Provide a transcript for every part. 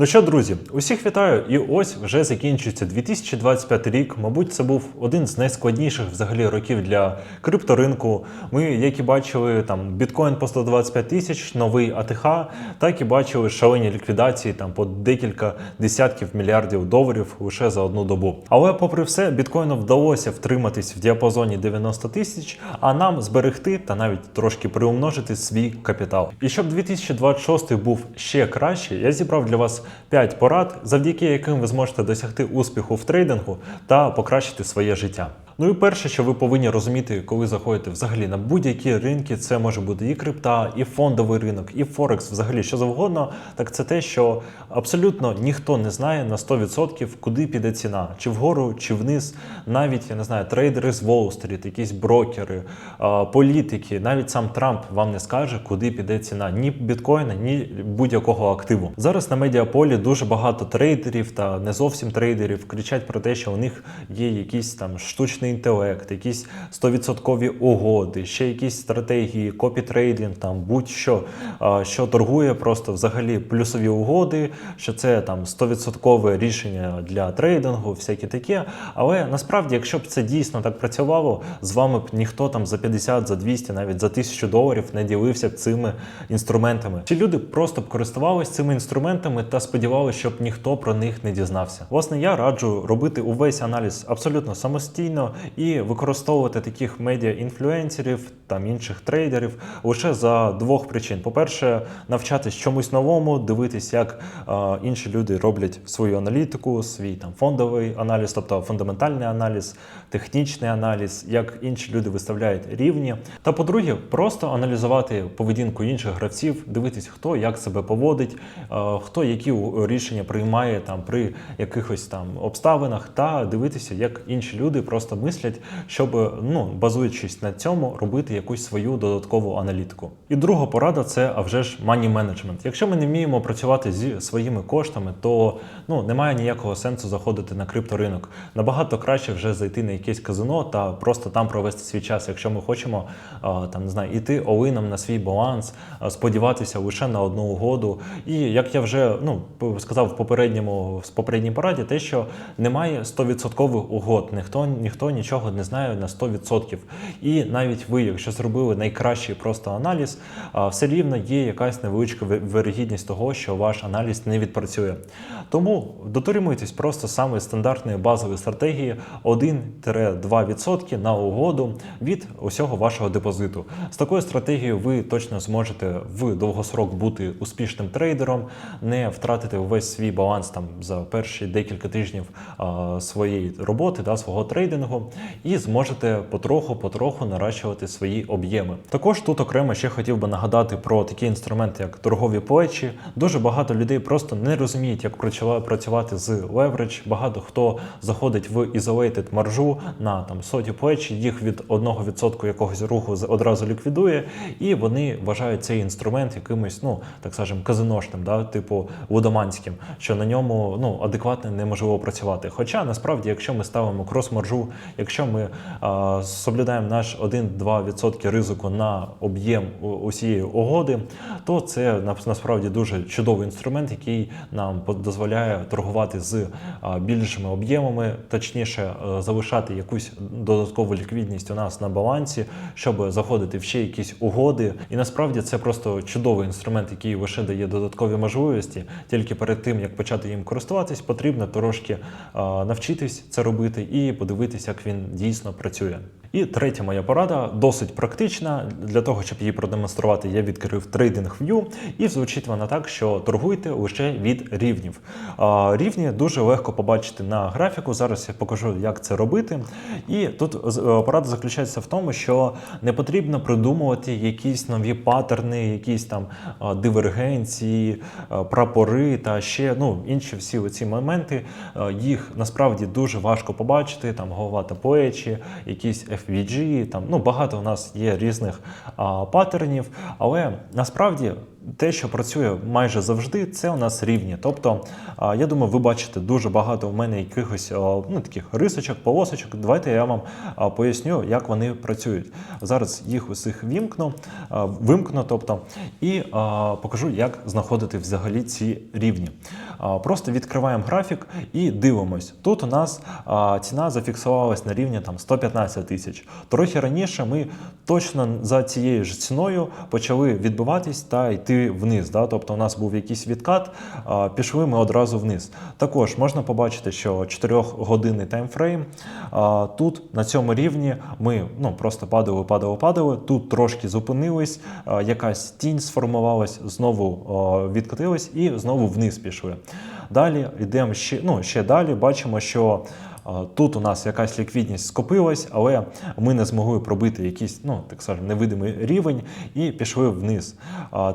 Ну що, друзі, усіх вітаю, і ось вже закінчується 2025 рік. Мабуть, це був один з найскладніших взагалі років для крипторинку. Ми, як і бачили, там біткоін по 125 тисяч, новий АТХ, так і бачили шалені ліквідації там по декілька десятків мільярдів доларів лише за одну добу. Але, попри все, біткоїну вдалося втриматись в діапазоні 90 тисяч, а нам зберегти та навіть трошки приумножити свій капітал. І щоб 2026 був ще краще, я зібрав для вас 5 порад, завдяки яким ви зможете досягти успіху в трейдингу та покращити своє життя. Ну і перше, що ви повинні розуміти, коли заходите взагалі на будь-які ринки, це може бути і крипта, і фондовий ринок, і Форекс, взагалі що завгодно. Так це те, що абсолютно ніхто не знає на 100% куди піде ціна, чи вгору, чи вниз. Навіть я не знаю, трейдери з Уолл-стріт, якісь брокери, політики, навіть сам Трамп вам не скаже, куди піде ціна ні біткоїна, ні будь-якого активу. Зараз на медіаполі дуже багато трейдерів та не зовсім трейдерів кричать про те, що у них є якісь там штучний інтелект, якісь 100% угоди, ще якісь стратегії, копітрейдинг, там будь-що, що торгує просто взагалі плюсові угоди, що це там 100% рішення для трейдингу, всяке таке. Але насправді, якщо б це дійсно так працювало, з вами б ніхто там за 50, за 200, навіть за 1000 доларів не ділився б цими інструментами. Чи люди просто б користувалися цими інструментами та сподівалися, щоб ніхто про них не дізнався? Власне, я раджу робити увесь аналіз абсолютно самостійно і використовувати таких медіа-інфлюенсерів там інших трейдерів лише за двох причин: по-перше, навчатись чомусь новому, дивитись, як е, інші люди роблять свою аналітику, свій там фондовий аналіз, тобто фундаментальний аналіз, технічний аналіз, як інші люди виставляють рівні. Та по-друге, просто аналізувати поведінку інших гравців, дивитись, хто як себе поводить, е, хто які рішення приймає там при якихось там обставинах, та дивитися, як інші люди просто мислять, щоб ну базуючись на цьому, робити якусь свою додаткову аналітику. І друга порада це а вже ж money management. Якщо ми не вміємо працювати зі своїми коштами, то ну немає ніякого сенсу заходити на крипторинок. Набагато краще вже зайти на якесь казино та просто там провести свій час, якщо ми хочемо там не знаю, іти олином на свій баланс, сподіватися лише на одну угоду. І як я вже ну сказав в попередньому в попередній пораді, те, що немає 100% угод, ніхто ніхто нічого не знає на 100%. І навіть ви, якщо зробили найкращий просто аналіз, все рівно є якась невеличка ви- вирогідність того, що ваш аналіз не відпрацює. Тому дотримуйтесь просто саме стандартної базової стратегії 1-2% на угоду від усього вашого депозиту. З такою стратегією ви точно зможете в довгосрок бути успішним трейдером, не втратити увесь свій баланс там за перші декілька тижнів а, своєї роботи, да, свого трейдингу, і зможете потроху-потроху наращувати свої об'єми. Також тут окремо ще хотів би нагадати про такі інструменти, як торгові плечі. Дуже багато людей просто не розуміють, як працюва- працювати з leverage. Багато хто заходить в isolated маржу на там соті плечі, їх від 1% якогось руху одразу ліквідує, і вони вважають цей інструмент якимось, ну так скажемо, казиношним, да, типу лудоманським, що на ньому ну адекватно неможливо працювати. Хоча насправді, якщо ми ставимо крос-маржу, якщо ми а, соблюдаємо наш 1-2% ризику на об'єм усієї угоди, то це насправді дуже чудовий інструмент, який нам дозволяє торгувати з більшими об'ємами, точніше е, залишати якусь додаткову ліквідність у нас на балансі, щоб заходити в ще якісь угоди. І насправді це просто чудовий інструмент, який лише дає додаткові можливості. Тільки перед тим як почати їм користуватись, потрібно трошки навчитись це робити і подивитись, як він дійсно працює. І третя моя порада досить практична. Для того, щоб її продемонструвати, я відкрив TradingView, і звучить вона так, що торгуйте лише від рівнів. Рівні дуже легко побачити на графіку. Зараз я покажу, як це робити. І тут е, порада заключається в тому, що не потрібно придумувати якісь нові паттерни, якісь там дивергенції, прапори та ще ну, інші всі ці моменти. Їх насправді дуже важко побачити. Там голова та плечі, якісь FVG, там ну багато у нас є різних а, паттернів, але насправді. Те, що працює майже завжди, це у нас рівні. Тобто, я думаю, ви бачите дуже багато в мене якихось ну, таких рисочок, полосочок. Давайте я вам поясню, як вони працюють. Зараз їх усіх вімкну, вимкну, тобто, і покажу, як знаходити взагалі ці рівні. Просто відкриваємо графік і дивимось. Тут у нас ціна зафіксувалась на рівні там 115 тисяч. Трохи раніше ми точно за цією ж ціною почали відбиватись та йти вниз. Да? Тобто у нас був якийсь відкат, пішли ми одразу вниз. Також можна побачити, що 4-годинний таймфрейм. А, тут на цьому рівні ми ну, просто падали, падали, падали. Тут трошки зупинились, якась тінь сформувалась, знову а, відкотилась і знову вниз пішли. Далі йдемо ще, ну, ще далі, бачимо, що Тут у нас якась ліквідність скопилась, але ми не змогли пробити якийсь, ну так скажемо, невидимий рівень і пішли вниз.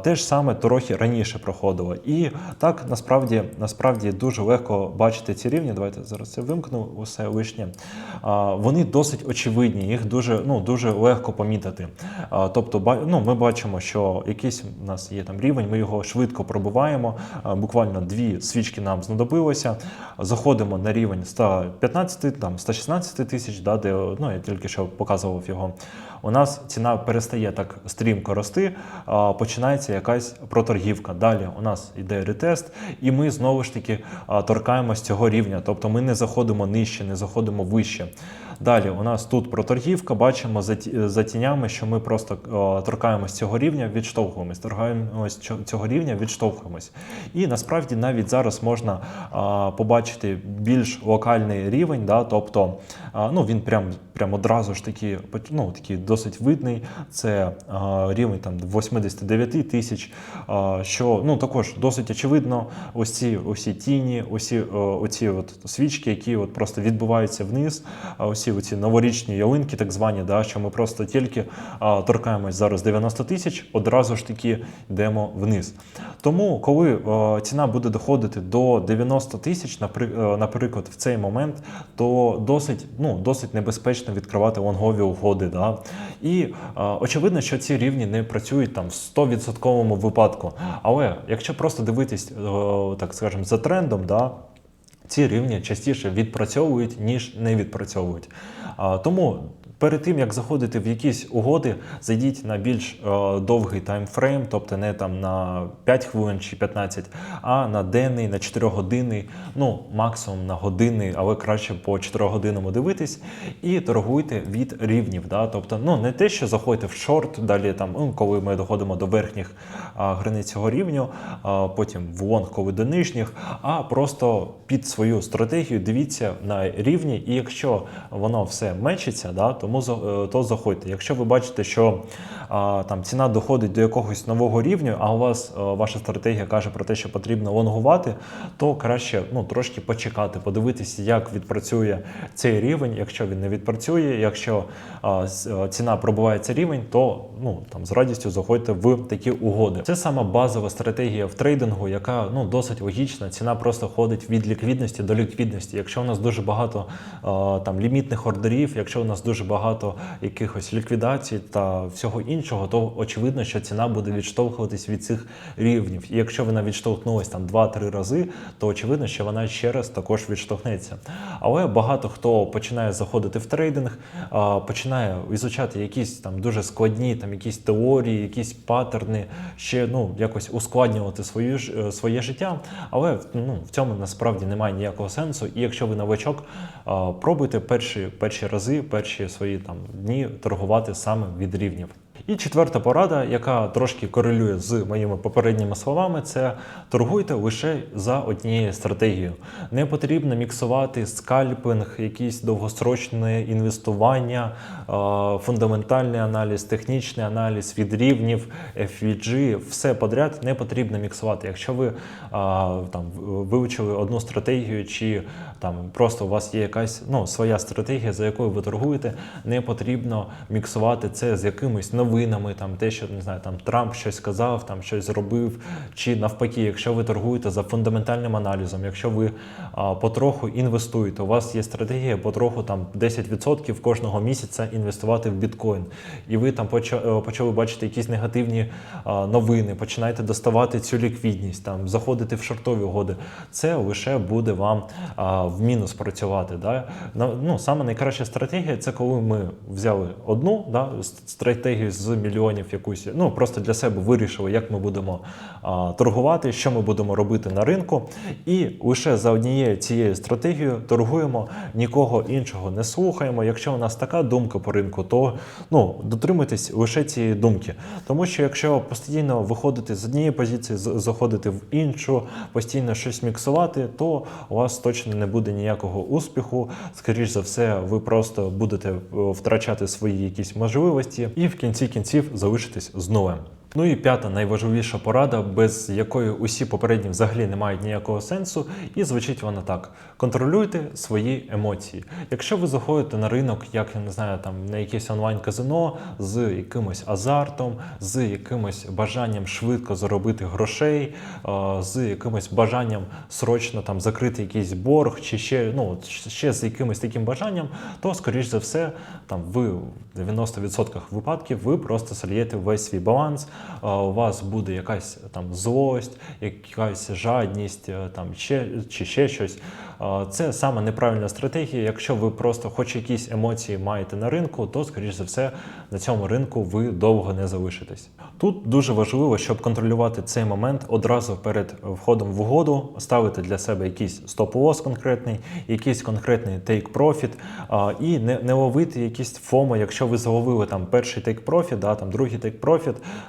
Те ж саме трохи раніше проходило. І так насправді насправді дуже легко бачити ці рівні. Давайте зараз це вимкну усе лишнє. Вони досить очевидні, їх дуже ну, дуже легко помітити. Тобто, ну, ми бачимо, що якийсь у нас є там рівень, ми його швидко пробиваємо. Буквально дві свічки нам знадобилося. Заходимо на рівень 115, там 116 тисяч, да, де ну, я тільки що показував його. У нас ціна перестає так стрімко рости, починається якась проторгівка. Далі у нас йде ретест, і ми знову ж таки торкаємось цього рівня. Тобто ми не заходимо нижче, не заходимо вище. Далі у нас тут проторгівка, бачимо за, ті- за тінями, що ми просто торкаємось цього рівня, відштовхуємось, торкаємось цього рівня, відштовхуємось. І насправді навіть зараз можна побачити більш локальний рівень, да, тобто ну, він прям, прям одразу ж таки, ну, такий досить видний. Це а, рівень там 89 тисяч, а, що ну, також досить очевидно, ось ці усі тіні, усі оці от свічки, які от просто відбуваються вниз, а усі оці новорічні ялинки, так звані, да, що ми просто тільки а, торкаємось зараз 90 тисяч, одразу ж таки йдемо вниз. Тому, коли е, ціна буде доходити до 90 тисяч, наприклад, в цей момент, то досить, ну, досить небезпечно відкривати лонгові угоди. Да? І е, очевидно, що ці рівні не працюють там в 100% випадку. Але якщо просто дивитись, е, так скажемо, за трендом, да, ці рівні частіше відпрацьовують, ніж не відпрацьовують. А, Тому перед тим як заходити в якісь угоди, зайдіть на більш е, довгий таймфрейм, тобто не там на 5 хвилин чи 15, а на денний, на 4 години, ну максимум на години, але краще по 4 годинам дивитись і торгуйте від рівнів. Да? Тобто, ну не те, що заходите в шорт, далі там, коли ми доходимо до верхніх а, границь цього рівню, а, потім в лонг, коли до нижніх, а просто під свою стратегію дивіться на рівні, і якщо воно все мечиться, да, тому е, то заходьте. Якщо ви бачите, що там ціна доходить до якогось нового рівня, а у вас е, ваша стратегія каже про те, що потрібно лонгувати, то краще ну, трошки почекати, подивитися, як відпрацює цей рівень. Якщо він не відпрацює, якщо е, ціна пробиває цей рівень, то ну, там, з радістю заходьте в такі угоди. Це сама базова стратегія в трейдингу, яка ну, досить логічна. Ціна просто ходить від ліквідності до ліквідності. Якщо у нас дуже багато там, лімітних ордерів, якщо у нас дуже багато якихось ліквідацій та всього іншого, то очевидно, що ціна буде відштовхуватись від цих рівнів. І якщо вона відштовхнулась там 2-3 рази, то очевидно, що вона ще раз також відштовхнеться. Але багато хто починає заходити в трейдинг, починає ізучати якісь там дуже складні, там якісь теорії, якісь паттерни, ще ну якось ускладнювати свою е, своє життя. Але ну в цьому насправді немає ніякого сенсу. І якщо ви новачок, пробуйте перші перші рази, перші свої там дні торгувати саме від рівнів. І четверта порада, яка трошки корелює з моїми попередніми словами, це торгуйте лише за однією стратегією. Не потрібно міксувати скальпинг, якісь довгострочне інвестування, е, фундаментальний аналіз, технічний аналіз від рівнів, FVG, все подряд не потрібно міксувати. Якщо ви е, там вивчили одну стратегію, чи там просто у вас є якась ну, своя стратегія, за якою ви торгуєте, не потрібно міксувати це з якимись новинами, там те, що не знаю, там Трамп щось сказав, там щось зробив, чи навпаки, якщо ви торгуєте за фундаментальним аналізом, якщо ви а, потроху інвестуєте, у вас є стратегія потроху там 10% кожного місяця інвестувати в біткоін, і ви там е, почали бачити якісь негативні а, новини, починаєте доставати цю ліквідність, там заходити в шортові угоди, це лише буде вам а, в мінус працювати. Да? Ну, саме найкраща стратегія це коли ми взяли одну да, стратегію з мільйонів якусь, ну просто для себе вирішили, як ми будемо а, торгувати, що ми будемо робити на ринку, і лише за однією цією стратегією торгуємо, нікого іншого не слухаємо. Якщо у нас така думка по ринку, то ну, дотримуйтесь лише цієї думки. Тому що якщо постійно виходити з однієї позиції, заходити в іншу, постійно щось міксувати, то у вас точно не буде ніякого успіху. Скоріш за все, ви просто будете е, втрачати свої якісь можливості і в кінці кінців залишитись з нулем. Ну і п'ята найважливіша порада, без якої усі попередні взагалі не мають ніякого сенсу, і звучить вона так: контролюйте свої емоції. Якщо ви заходите на ринок, як я не знаю, там на якесь онлайн-казино з якимось азартом, з якимось бажанням швидко заробити грошей, е, з якимось бажанням срочно там закрити якийсь борг, чи ще ну ще з якимось таким бажанням, то скоріш за все, там ви в 90% випадків ви просто сольєте весь свій баланс. У вас буде якась там злость, якась жадність, е, там ще чи ще щось. Це саме неправильна стратегія. Якщо ви просто хоч якісь емоції маєте на ринку, то скоріш за все на цьому ринку ви довго не залишитесь. Тут дуже важливо, щоб контролювати цей момент одразу перед входом в угоду, ставити для себе якийсь стоп-лосс конкретний, якийсь конкретний а, і не, не ловити якісь фомо, якщо ви заловили там перший take-profit, да, там другий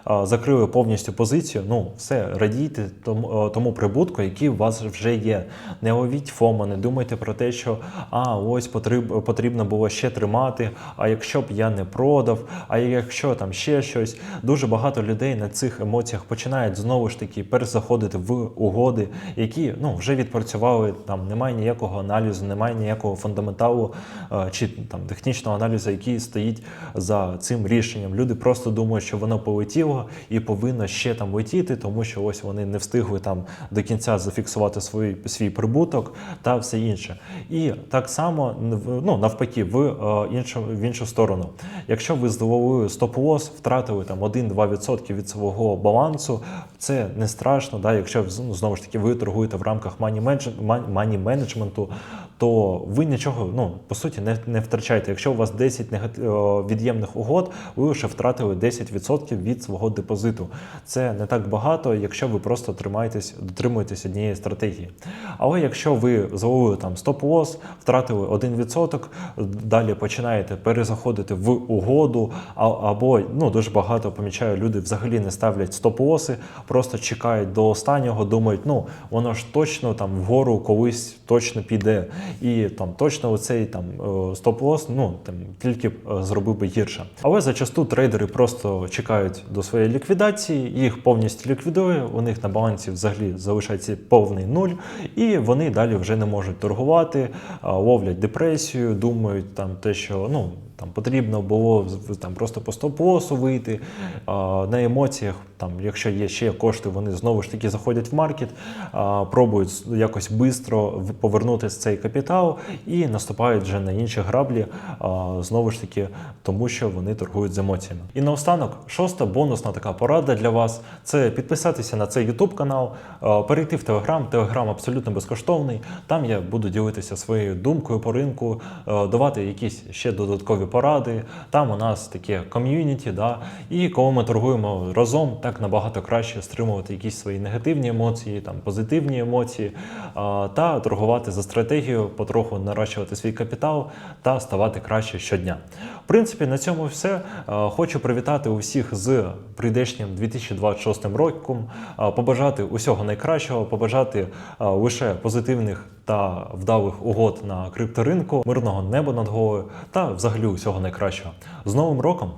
а, закрили повністю позицію, ну все, радійте тому, тому прибутку, який у вас вже є. Не ловіть фомо, не думайте про те, що а ось потріб, потрібно було ще тримати, а якщо б я не продав, а якщо там ще щось. Дуже багато людей на цих емоціях починають знову ж таки перезаходити в угоди, які ну вже відпрацювали. Там немає ніякого аналізу, немає ніякого фундаменталу е, чи там технічного аналізу, який стоїть за цим рішенням. Люди просто думають, що воно полетіло і повинно ще там летіти, тому що ось вони не встигли там до кінця зафіксувати свій, свій прибуток та все інше. І так само ну, навпаки, в е, іншу в іншу сторону. Якщо ви зловили стоп-лосс, втратили там 1-2% від свого балансу, це не страшно. Да? Якщо ну, знову ж таки ви торгуєте в рамках мані менеджменту, то ви нічого ну по суті не, не втрачаєте. Якщо у вас 10 негати... е, від'ємних угод, ви вже втратили 10% від свого депозиту. Це не так багато, якщо ви просто тримаєтесь, дотримуєтесь однієї стратегії. Але якщо ви зловили там стоп-лосс, втратили 1%, далі починаєте перезаходити в угоду, або ну дуже багато помічаю, люди взагалі не ставлять стоп-лоси, просто чекають до останнього, думають, ну воно ж точно там вгору колись точно піде, і там точно оцей там е, стоп-лосс, ну там тільки е, зробив би гірше. Але зачасту трейдери просто чекають до своєї ліквідації, їх повністю ліквідує. У них на балансі взагалі залишається повний нуль, і вони далі вже не можуть торгувати, ловлять депресію, думають там те, що ну. Там потрібно було там просто по стоп-лосу вийти а, на емоціях. Там, якщо є ще кошти, вони знову ж таки заходять в маркет, а, пробують якось швидко повернути цей капітал і наступають вже на інші граблі, а, знову ж таки, тому що вони торгують з емоціями. І наостанок, шоста бонусна така порада для вас це підписатися на цей YouTube канал, а, перейти в Telegram. Telegram абсолютно безкоштовний. Там я буду ділитися своєю думкою по ринку, е, давати якісь ще додаткові поради. Там у нас таке ком'юніті, да, і коли ми торгуємо разом, так набагато краще стримувати якісь свої негативні емоції, там позитивні емоції, а, та торгувати за стратегію, потроху наращувати свій капітал та ставати краще щодня. В принципі, на цьому все. Хочу привітати усіх з прийдешнім 2026 роком, побажати усього найкращого, побажати лише позитивних та вдалих угод на крипторинку, мирного неба над головою та взагалі усього найкращого. З Новим роком!